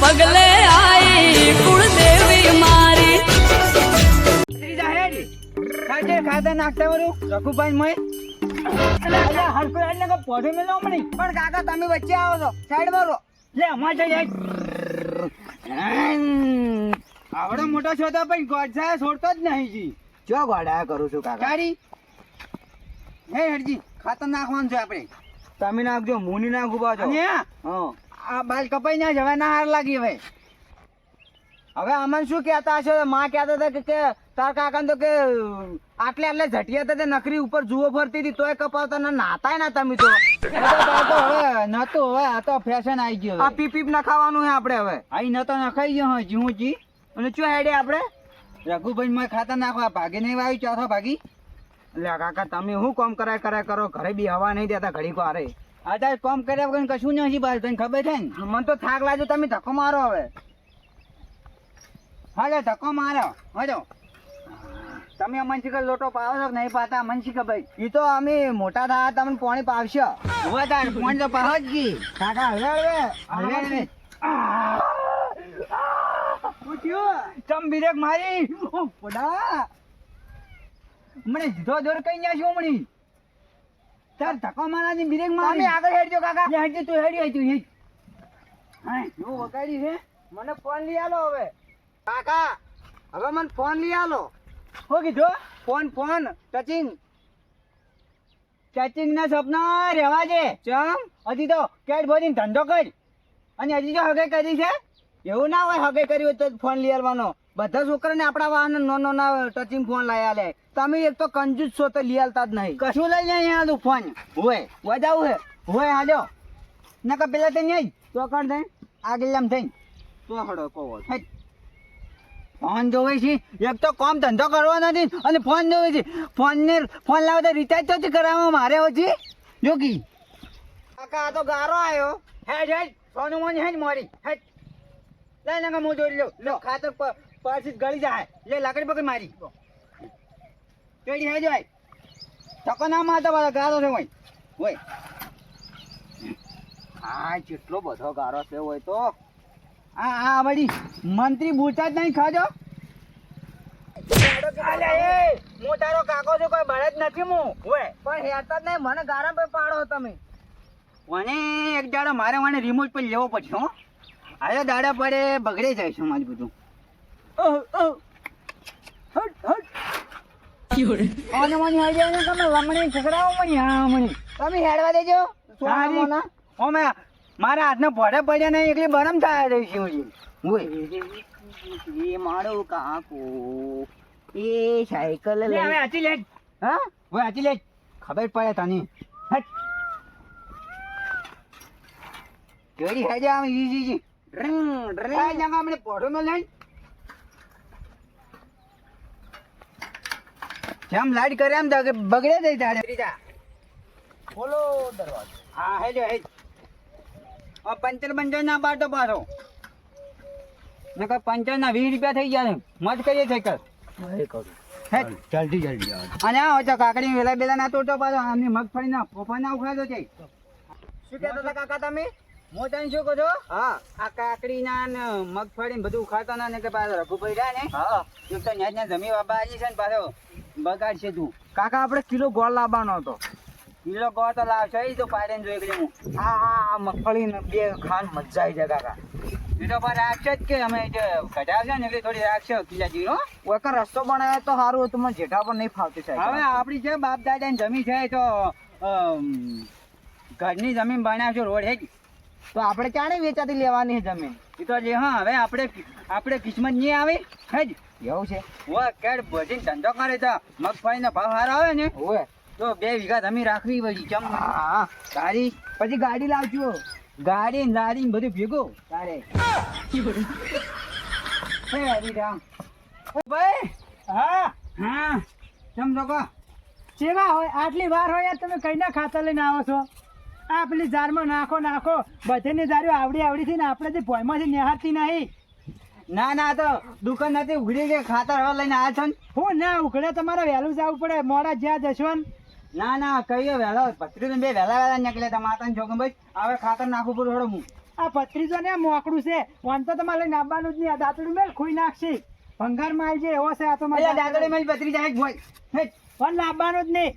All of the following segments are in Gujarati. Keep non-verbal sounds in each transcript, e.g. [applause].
પગલે આઈ કુળદેવી મારી. ખાતે ખાતે નાખતા વરું રઘુભાઈ મય. અલ્યા હરકો એટલે કે પોઢે મેલો હમણી. પણ કાકા તમે વચ્ચે આવો છો. સાઈડ મારો લે અમાર જઈ આવડો મોટો છો તો પણ ગોડસા છોડતો જ નહીં જી. ચો ગોડા કરું છું કાકા? હે હરજી. ખાતર નાખવાનું છે આપણે. તમે નાખજો મુની નાખું પાછો અને હા. આ બાલ કપાઈ ના હવે ના હાર લાગી હવે. હવે અમને શું કહેતા હશો? માં કહેતા હતા કે- તાર કાકા તો કે આટલે આટલે ઝટિયા હતા તે નકરી ઉપર જુઓ ફરતી હતી તોય કપાવતા ના નાતાય ના તમે તો. તો તો હવે નતું હવે આ તો ફેશન આવી ગયો આ પીપ પીપ નખાવાનું હે આપણે હવે. આઈ નતો નખાઈ ગયો હા જીવું જી. અને શું હેડે આપણે? રઘુભાઈ માં ખાતા નાખવા ભાગે નહીં વાયું ચોથો ભાગી. એટલે કાકા તમે શું કામ કરાય કરાય કરો? ઘરે બી હવા નહીં દેતા ઘડી કો આ તાર કોમ કર્યા વગર કશું નથી બાર તને ખબર છે ને? મને તો થાક લાગ્યો તમે ધક્કો મારો હવે. હાલો ધક્કો મારો. હજો તમે અમન શીખર લોટો પાવો છો કે નહીં પાતા અમન શીખર ભાઈ. એ તો અમે મોટા થયા તમને પોણી પાવશો હવે તાર ફોન તો પાવ જ ગઈ કાકા હવે હવે. હવે? ચમ બિરેક મારી. મને જીધો દોર કઈ ગયા છું હમણી તાર ધક્કો મારાથી બિરેક તમે મારી આગળ હેડજો કાકા. લે હેડજો તું હેડી હેડી. હેડ હા વગાડી છે? મને ફોન લઈ આલો હવે. કાકા હવે મને ફોન લઈ આલો. હો કીધું? ફોન ફોન ટચિંગ ચેચિંગ ના સપના રહેવા દે. ચમ? હજી તો કેટ ભરીને ધંધો કર. અને હજી જો હગે કરી છે? એવું ના હોય હગે કર્યું તો ફોન લઈ આલવાનો. બધા છોકરાને આપણા વાહન નો નો ના ટચિંગ ફોન લાયા લે. તમે એક તો કંજૂસ છો તો લઈ આલતા જ નહીં. કશું લઈ જાય અહીંયા તું ફોન હોય વધાવું હે. હોય હાલ્યો. ના કે પેલા તો નહીં તો કર દે આગળ આમ થઈ તો હડો કહો. ફોન જોવે છે. એક તો કામ ધંધો કરવો નથી અને ફોન જોવે છે. ફોન ને ફોન લાવે તો રિચાર્જ તો કરાવવા મારે હોજી જોકી કાકા આ તો ગારો આવ્યો હેડ હેડ સોનું મોન હેડ મારી. હેડ લે હું જોઈ લઉં. લો. લો ખાતર પ- પરથી ગળી જાય. લે લાકડી પકડી મારી. કેડી હે ભાઈ ધક્કો ના મારતો પાછો ગારો છે હોય. હોય. હા જેટલો બધો ગારો છે હોય તો. આ આ વળી મંત્રી બોલતા જ નહીં ખાજો. હું તારો કાકો છું કોઈ બળદ નથી હું. હોય. પણ હેરતા જ નહીં મને ગારા પર પાડો તમે. મને એક દાડો મારે મને રિમોટ પર લેવો પડશે હો. આયો દાડા પડે બગડે જાય છે મારું બધું. મારા હાથના ભોડે પડ્યા નહીં એટલે બરમ થાય છે હું મારો કાકો એ સાયકલ હાચી લે હાચી લે ખબર પડે તને હટ જોડી હેજે આમ ઈ જી જી ડ્રિંગ, ડ્રિંગ. આ જગા પોઢો નો લઈને જેમ લાઈટ કરે એમ તો કે બગડે દઈ તારે. ત્રીજા ખોલો દરવાજો. હા હેજો હેજ આ પંચર પંચર ના પાડતો પાછો. નકર પંચર ના વીસ રૂપિયા થઈ ગયા મત કરીએ છે કર. જલ્દી જલ્દી અને આ તો કાકડી વેલા બેલા ના તોડતો પાછો. આમની મગફળી ના ઉખાડતો છે. શું કહેતા હતા કાકા તમે? મોટા શું કહો છો? હા. આ કાકડી ના મગફળી ને બધું ખાતા ના ને કે પાછો રઘુભાઈ રહ્યા ને? હા. તો જમી બાબા આવી છે ને પાછો. બગાડ છે તું. કાકા આપણે કિલો ગોળ લાવવાનો હતો. કિલો ગોળ તો લાવશે એ તો પાડે ને જોઈ ગયો હું હા હા મગફળી બે ખાન મજા આવી જાય કાકા. એ તો પણ રાખશે જ કે અમે જે ઘટાડશે ને એટલે થોડી રાખશે કિલ્લાજી જીરો ઓકા રસ્તો બનાવ્યો તો સારું હતું મને જેઠા પણ નહીં ફાવતી હવે આપણી છે બાપ દાદાની જમીન છે તો ઘરની જમીન બનાવશો રોડ હે તો આપણે ક્યારે વેચાતી લેવાની છે જમીન? એ તો જે હા હવે આપણે આપણે કિસ્મત નહીં આવે હે જ. એવું છે? ઓય કેડ ભજીન ધંધો કરે તો મગફળીનો ભાવ સારો આવે ને? ઓય. તો બે વીઘા જમીન રાખવી પછી ચમ? હા તારી પછી ગાડી લાવજો. ગાડી ને લારી બધું ભેગું. તારે. હે હરિરામ. ભાઈ. હા? હા. ચમ લોકો? ચેવા હોય આટલી વાર હોય તમે કઈ ના ખાતર લઈને આવો છો? આ પેલી જારમાં નાખો નાખો. બધેની જારીઓ આવડી આવડી થી ને આપણે જે ભોયમાંથી નિહાળતી નહીં. ના ના તો દુકાન નથી ઉઘડી કે ખાતર હવે લઈને આવ્યા છો ને? હું ના ઉઘડે તમારે વહેલું જવું પડે મોડા જ્યાં જશો ને. ના ના કહીએ વહેલો પત્રી બે વહેલા વહેલા નીકળે તમારે તને જોગમ ભાઈ. હવે ખાતર નાખવું પડું થોડું હું. આ પત્રીસો ને મોકડું છે. વાન તો તમારે લઈને આવવાનું જ નહીં આ દાંતડું મેલ ખોઈ નાખશે. ભંગાર માલ છે એવો છે આ તો દાદોડી મારી પત્રી જાય ભાઈ. પણ લાવવાનું જ નહીં.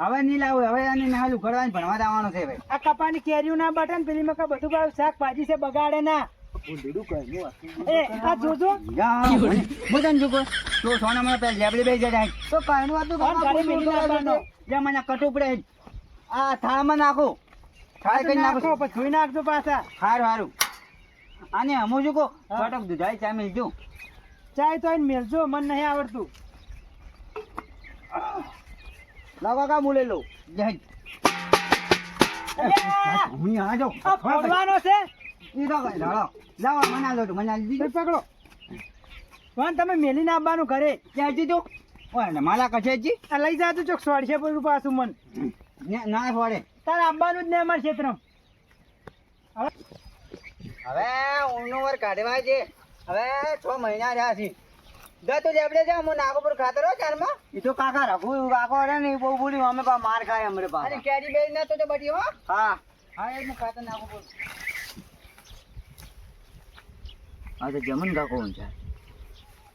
હવે નહીં લાવું હવે આને ના ઉઘડવા ભણવા દેવાનું છે ભાઈ. આ કપાની કેરીઓ ના બટન પેલી મકા બધું શાકભાજી છે બગાડે ના. આ જા, [laughs] થાળમાં નાખું. થાળ કરી નાખો નાખું? પછી ધોઈ નાખજો પાછા. સારું સારું અને હમું શું કહું? ફટક દૂધાઈ ચા મિલજો. ચાય તો મેલજો મને નહીં આવડતું. લાવ કા મુલે લો જય હું આ ફોડવાનો છે? ઈ તો કઈ લાવો મને લો મને દીધું. પકડો. વાન તમે મેલીને આવવાનું ઘરે. ક્યાં જી ઓય ને માલા કશે જી આ લઈ જાજો ચોક સોડશે પર પાછું મન. ના ફોડે તારે આવવાનું જ નહીં અમારા ક્ષેત્ર હવે? ઊંડનું વર કાઢવા છે. હવે છ મહિના રહ્યા છે. ગતો જેબડે છે હું નાગપુર ખાતર હો ચારમાં. એ તો કાકા રઘુ કાકો રે ને બહુ બોલી અમે પા માર ખાય અમરે પા અરે કેરી બેરી ના તો બટી હો. હા. હા એ હું ખાતર નાગોપુર આ તો જમન કાકો ઊંચા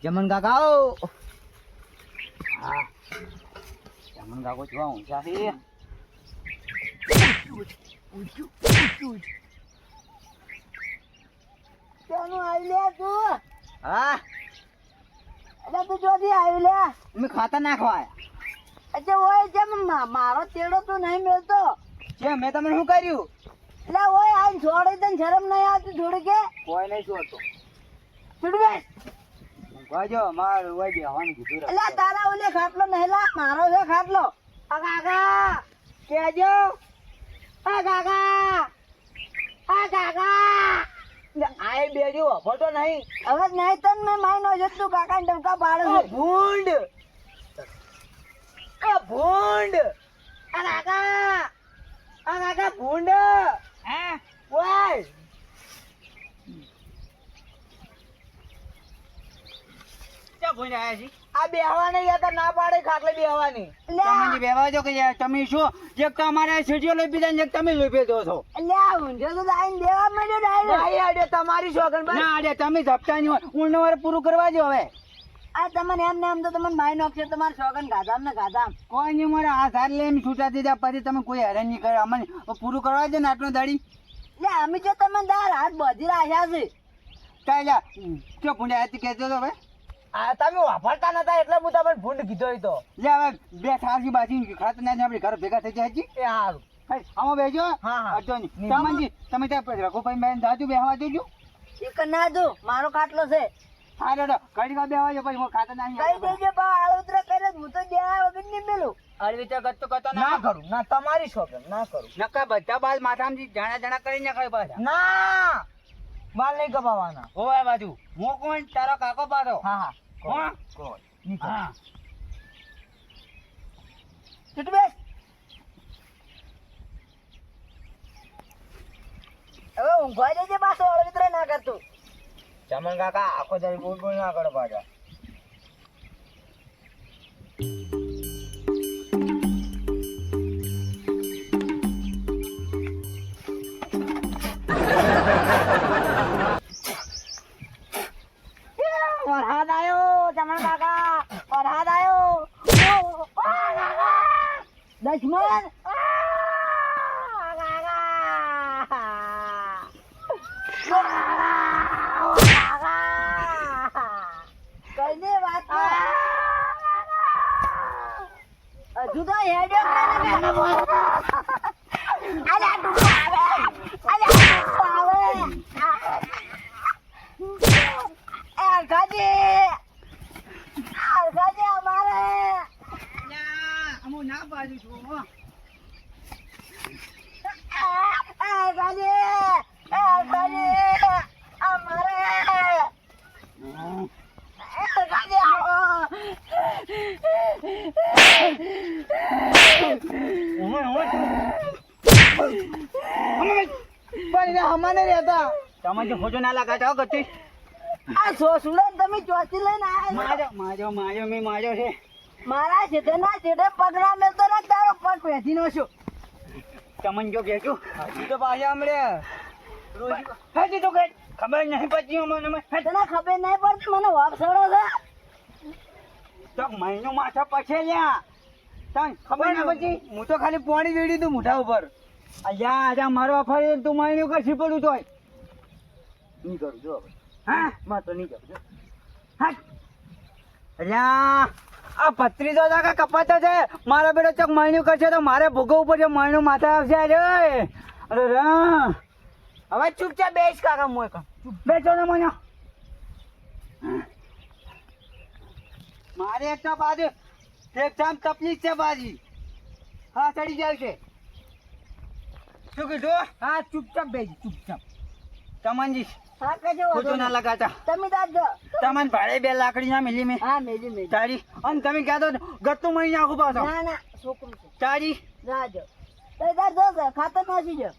જમન કાકા આવો. હા. જમન કાકો જોવા ઊંચા છે. હા. મારો તેડો તો નહીં મેળતો. મેં તમને શું કર્યું? એટલે ઓય આ છોડી તને શરમ નહીં આવતી થોડી કે? કોઈ નહીં છોડતો ચૂડવે વાજો માર વાજે હવાનું કીધું એટલે તારા ઓલે ખાટલો નહીં લા મારો છે ખાટલો. આ કાકા કેજો. આ કાકા આ કાકા આય બેજો ફોટો નહીં. હવે નહીં તન મેં માઈ નો જતું કાકા ને ડબકા પાડે છે. ભૂંડ. આ ભૂંડ. આ કાકા આ કાકા ભૂંડ. ભૂંડ આયા છે. આ બેહવાની ના પાડે ખાટલે બેહવાની. તમને બેહવા જો કે યાર તમે શું? જે તમારે લઈ પીધા ને તમે લઈ પીધો છો. એટલે ઊંધો તો લાઈન દેવા માંડ્યો ડાયરેક્ટ તમારી શોખન ના અરે તમે ઝપટા ની હોય પૂરું કરવા જો હવે. આ તમને એમ ને એમ તો તમને માઈ છે તમારે સોગન ગાધામ ને ગાધામ. કોઈ નહીં મારે આ સાર લઈ એમ છૂટા દીધા પછી તમે કોઈ હેરાન નહીં કરે. અમને પૂરું કરવા દે ને આટલો દાડી. એટલે અમે જો તમે દાર હાથ બધી રાખ્યા છે. કાંઈ ચો ભૂંડ્યા હતી કહેજો તો હવે. આ તમે વાપરતા નતા એટલે હું તમને ભૂંડ કીધો તો. લે હવે બે સારથી બાજી ખાતર ના આપણે ઘર ભેગા થઈ જાય છે એ હારું. આમાં બેજો. હા, હા. અડધો નહીં. તમે ત્યાં રઘુભાઈ બેન દાદુ બેહવા દેજો. એક ના જો મારો ખાટલો છે. હા દાદા ઘડી વાર બેહવા જો પછી હું ખાતર ના કઈ દેજો બા આળોતરા કરે હું તો દેવા વગર નહીં મેલું. અરવી તો ગતો ગતો ના કરું. ના તમારી શોખન ના કરું. નકા બધા બાલ માથામાંથી જણા જણા કરી નાખાય પાછા. ના! માલ નહીં કપાવાના. હોવા બાજુ. હું કોણ તારો કાકો પાડો. હા હા. કોણ કોણ હા. ચૂંટ બેસ. હવે ઊંઘવા જજે પાછો અળવિત્ર ના કરતું. ચમન કાકા આખો દાડી બોલ બોલ ના કરો પાછા. વરસાદ આયો ઓ, આ કાકા દશમન કઈને વાત. હજુ તો હેડ્યો કરે ને બેનો અલ્યા ડૂબો આવે અલ્યા ડૂબો આવે અરખાજી અરખાજી અમારે ના છું હો. હમાને રહેતા તમે જે ફોટો ના લગાતા હો ગતિ આ સોસુડો તમે ચોથી લઈને આવ્યા માર્યો માજો માજો મેં માર્યો છે. મારા જેઠે ના જેઠે પગના મેલતો ના તારો પગ પહેરી નો છો તમન જો કહેજો. હજી તો પાછા હમણે. હજી તો કઈ ખબર નહીં પડતી મને. તને ખબર નહીં પડતી મને વાપ સડો છે? તો મહિનો માથા પછી લ્યા. તને ખબર ના પછી હું તો ખાલી પાણી વેડી દઉં મોઢા ઉપર. અલ્યા આજે મારવા ફરી તું મહિનો કરશી પડું તોય. નહીં કરું જો હવે. હા? માં તો નહીં કરું જો. હા. અલ્યા આ પત્રીસો ટકા કપાતો છે. મારો બેટો ચોક મણ્યું કરશે તો મારે ભોગવવું પડશે. મણ્યું માથા આવશે અરે અરે રા હવે ચૂપચાપ બેસ કાકા મોય કામ. બેસો ને મને. મારે એક તો બાજુ એકદમ તકલીફ છે બાજી. હા, ચડી જાય છે. શું કીધું? હા, ચૂપચાપ બેસ, ચૂપચાપ. તમનજી ખોટું ના લગાતા તમે દાદો તમને ભાડે બે લાકડી ના મિલી મેં. હા તારી. અને તમે કહેતો ગતું મહિને આખું પાછો. ના ના છોકરું છે. તારી. દાદ ખાતર નાસી જો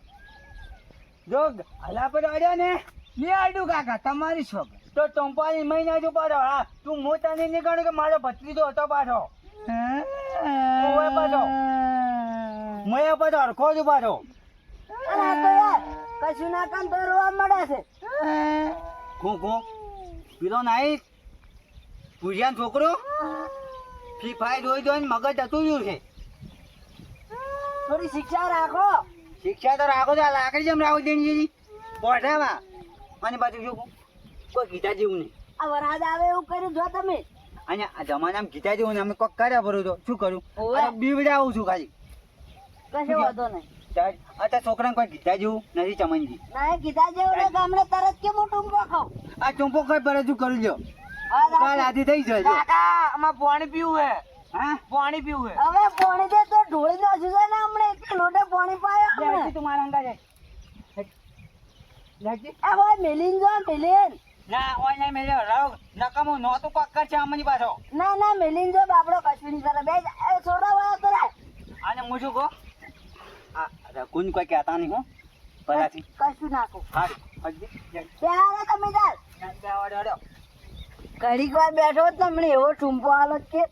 જો હલા પર અડ્યા ને. નહીં આડું કાકા તમારી છોકરી તો ટંપાની મહિના જ ઉપાડો હા તું મોટા નહીં નીકળ્યો કે મારો ભત્રીજો હતો પાછો. પાછો. મયા પાછો હરખો જ યાર. કશું ના કામ તો રોવા મળે છે. હું હું પેલો નાઈ? પૂજ્યાન છોકરો? ફ્રી ફાયર જોઈ જોઈને મગજ જતું ગયું છે. થોડી શિક્ષા રાખો. શિક્ષા તો રાખો તો આ લાકડી જેમ રાખો દેણી પોઠામાં અને પાછું શું કોઈ ગીતા જેવું નહીં. આ વરસાદ આવે એવું કર્યું જો તમે? અને આ જમાનામાં ગીતા જેવું નહીં. અમે કોક કર્યા ભરું તો શું કરું? ઓવે. અરે બીવડા આવું છું ખાલી. કશો વાંધો નહીં. અત્યારે છોકરાને કોઈ ગીધા જેવું નથી ચમનજી? ના કીધા જેવું ને ગામડે તરત કે હું ટૂંકો ખાઉં? આ ટૂંકો કઈ પર હજુ કરું લ્યો. કાલ આધી થઈ જાય જો. કાકા આમાં પાણી પીવું હે. હા? પાણી પીવું હે. હવે પાણી દે તો ઢોળી નાખ્યું છે ને હમણે. એક લોટે પાણી પાયો હમણે. તું મારા અંગા જાય લાગજી આ ભાઈ મેલીન જો મેલીન. ના ઓય નહીં મેલ્યો રાવ નકામો છે અમની પાછો ના ના મેલીન જો બાપડો કશ્મીરી કરે. બે એ છોડા વાળા તો અને શું કહું? આ રઘુન કોઈ કહેતા નહીં હો. પરાથી કશું નાખો. હારું હજી ત્યારે તમે વાડો. ઘડીક વાર બેઠો તમને એવો ટૂંપો આલો કે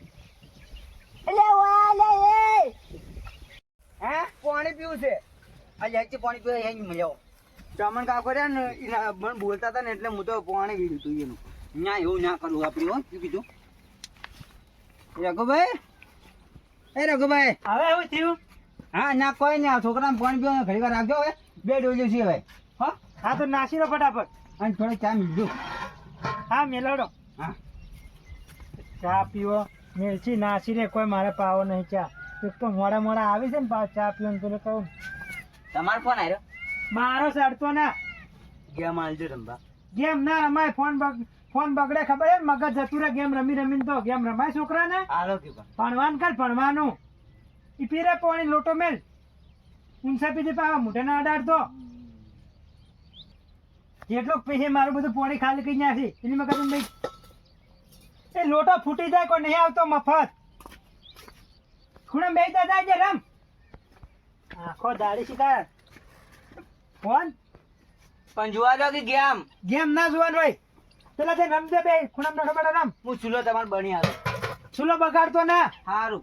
એટલે ઓય લે એ. હે? પાણી પીવું છે? આ લેગથી પાણી પીવું અહીં મળ્યો ચમન કાકો રહ્યા ને મને બોલતા હતા ને એટલે હું તો પાણી પીધું તું એનું. ના એવું ના કરવું આપણે હો શું કીધું? રઘુભાઈ? એ રઘુભાઈ. હવે એવું થયું? હા ના કોઈ નહીં આ છોકરાને પાણી પીવાનું ઘડી વાર રાખજો હવે. બે ડોલ્યો છે હવે. હા? હા તો નાસી લો ફટાફટ. અને થોડો ચા મિલજો હા મેલાડો હા. ચા પીવો. મેલસી નાસી રે કોઈ મારે પાવો નહીં ચા. એક તો મોડા મોડા આવી છે ને પાછો ચા પીવાનું પેલો કહું. તમારો ફોન આવ્યો મારો સડતો ના. ગેમ આલજો રમવા. ગેમ ના રમાય ફોન બગ ફોન બગડે ખબર હે મગજ જતું રહે ગેમ રમી રમીને તો. ગેમ રમાય છોકરાને? હાલો કે ભણવાનું કર ભણવાનું. પીરે પાણી લોટો મેલ. ઊંચા પીધી પાવા મોઢે ના અડાડતો જેટલો પીએ મારું બધું પાણી ખાલી કરી નાખી. એની મગજ ભાઈ એ લોટો ફૂટી જાય કોઈ નહીં આવતો મફત. ખૂણે બેસતા જાય છે રમ. આખો દાડી શીખાય ફોન. પણ જોવા દો કે ગેમ. ગેમ ના જોવાનું હોય. પેલા તે રમજે બે ખૂણામ નખો બેટા રમ. હું ચૂલો તમારે બની આવ્યો ચૂલો બગાડતો ના. સારું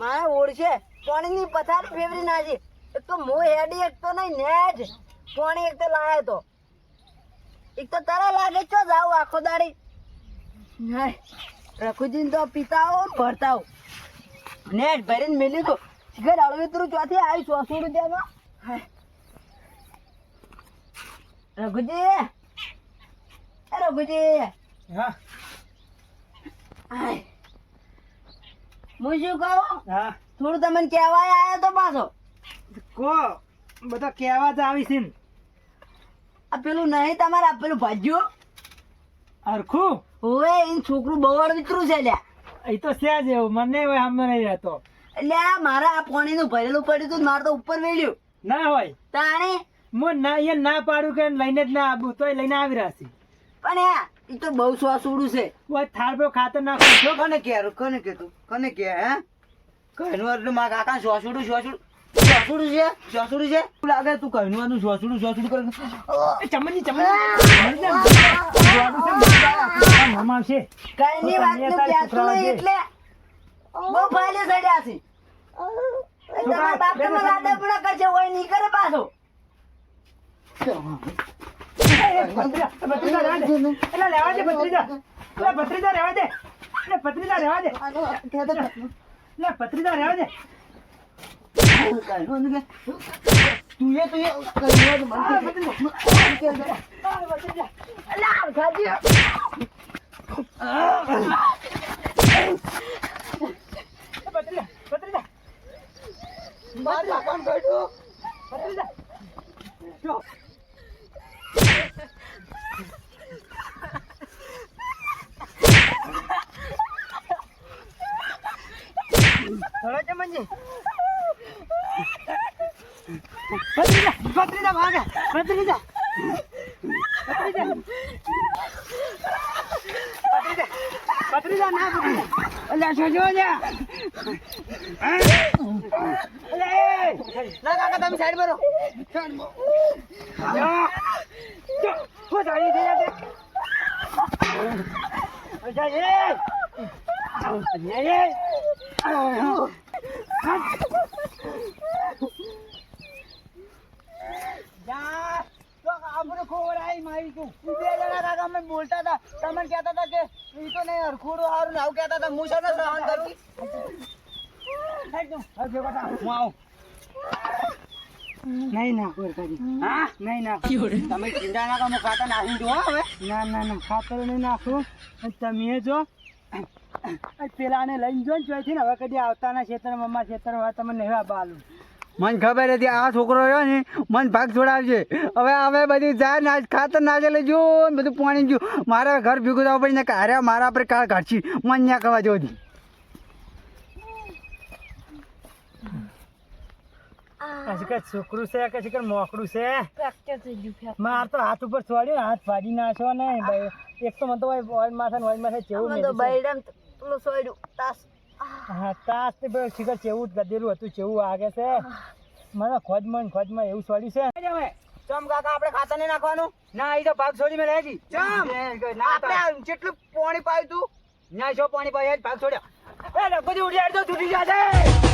મારે ઓળશે પાણીની પથારી ફેવરી નાખી. એક તો મો હેડી એક તો નહીં નેજ. પાણી એક તો લાયો તો. એક તો તારા લાગે છો જાવ આખો દાડી? નહીં. રખુજીને તો પીતા હો ભરતા હો નેટ ભરીને મેલી તો. ઘર અળવેતરું ચોથી આવી ચોસો રૂપિયામાં હાય. રઘુજી. રઘુજી. હા. હું શું કહું? હા. થોડું તમને કહેવાય આવ્યા તો પાછો. કો બધા કહેવા જ આવી છે આ પેલું નહીં તમારે પેલું ભાજ્યું? હરખું? હવે એનું છોકરું બવડ વિતરું છે લ્યા. એ તો છે જ એવું મને હવે સામે નહીં રહેતો. એટલે આ મારા આ પાણીનું ભરેલું પડ્યું હતું ને મારે તો ઉપર વેલ્યું ના હોય. તાણે? મો ના એ ના પાડું કે લઈને જ ના આવું તોય લઈને આવી રહ્યા છે. પણ આ તો બહુ શ્વાસુડું છે. ઓય થાળ પર ખાતર નાખું જો કને કે કને કે તું? કને કે હે? કહેનું નું માં કાકા સોસુડું સોસુડું સોસુડું છે? સોસુડું છે? લાગે? તું કહેનું આનું સોસુડું સોસુડું કરે એ ચમની ચમની. નમાવશે કઈ ની વાતનું કહેતું એટલે બહુ ફાયલે ચડ્યા છે. તમારા બાપ તમે લાડે પણ કરશે હોય નહીં કરે પાછો એટલે લેવા દે ભત્રીજા. એટલે ભત્રીજા રહેવા દે. એટલે ભત્રીજા રહેવા દે. એટલે ભત્રીજા રહેવા દે. તું એ તું. ભત્રીજા, ભત્રીજા, ભત્રીજા. થોડો ચમનજી ભત્રીજા, ભત્રીજા ભાગે. ભત્રીજા. ભત્રીજા. ભત્રીજા. ભત્રીજા, ના ભત્રીજા. અલ્યા જોજો લ્યા અલે, ના કાકા તમે સાઈડ રહો. જો, શું થાય છે યાર? અચ્છા, એ. અચ્છા, એ. જા, તો આબરૂ ખોવડાવી મારી તું. ઈ બે જણા કાકા અમે બોલતા હતા તમે કહેતા હતા કે ઈ તો નહીં હરખુડું હારું ને આવું કહેતા હતા હું શેનો સહન કરું. હું આવું નહીં ના કોરકાજી. હા નહીં ના. તમે ચિંતા ના કરો ખાતર નાખી દો હવે. ના ના ના ખાતર નહીં નાખું. તમે જો. પેલાને લઈને જો ને ચોથી ને હવે કદી આવતાના ખેતર મમ્મા ખેતર હવે તમે નહીં બાલું. મને ખબર હતી આ છોકરો રહ્યો ને મને ભાગ છોડાવશે હવે હવે બધી જાય ના ખાતર નાખે જો ને બધું પાણી જો મારે ઘર ભેગું થવું પડી ને કે અરે મારા પર કાળ કાઢશી. મને ત્યાં કરવા જોતી પછી કે છોકરું છે કે કે મોકરું છે. ફ્રેક્ચર થઈ ગયું ફ્રેક્ચર. માર તો હાથ ઉપર છોડ્યો હાથ ફાડી નાખ્યો ને. ભાઈ એક તો મને તો ઓઇલ માથે ઓઇલ માથે ચેવું અમે તો મેલ્યું પેલું સોયડું તાસ. હા તાસ તે ભાઈ શિખર ચેવું ગદેલું હતું ચેવું વાગે છે. મને ખોજમાં ખોજમાં એવું છોડ્યું છે. ચમ કાકા આપણે ખાતર નહીં નાખવાનું? ના એ તો ભાગ છોડી મેં રહેજી ચમ. ના આપણે જેટલું પાણી પાયું તું. ના છો પાણી પાઈ ભાગ છોડ્યા. એ બધું ઉડી આડતો તૂટી જશે.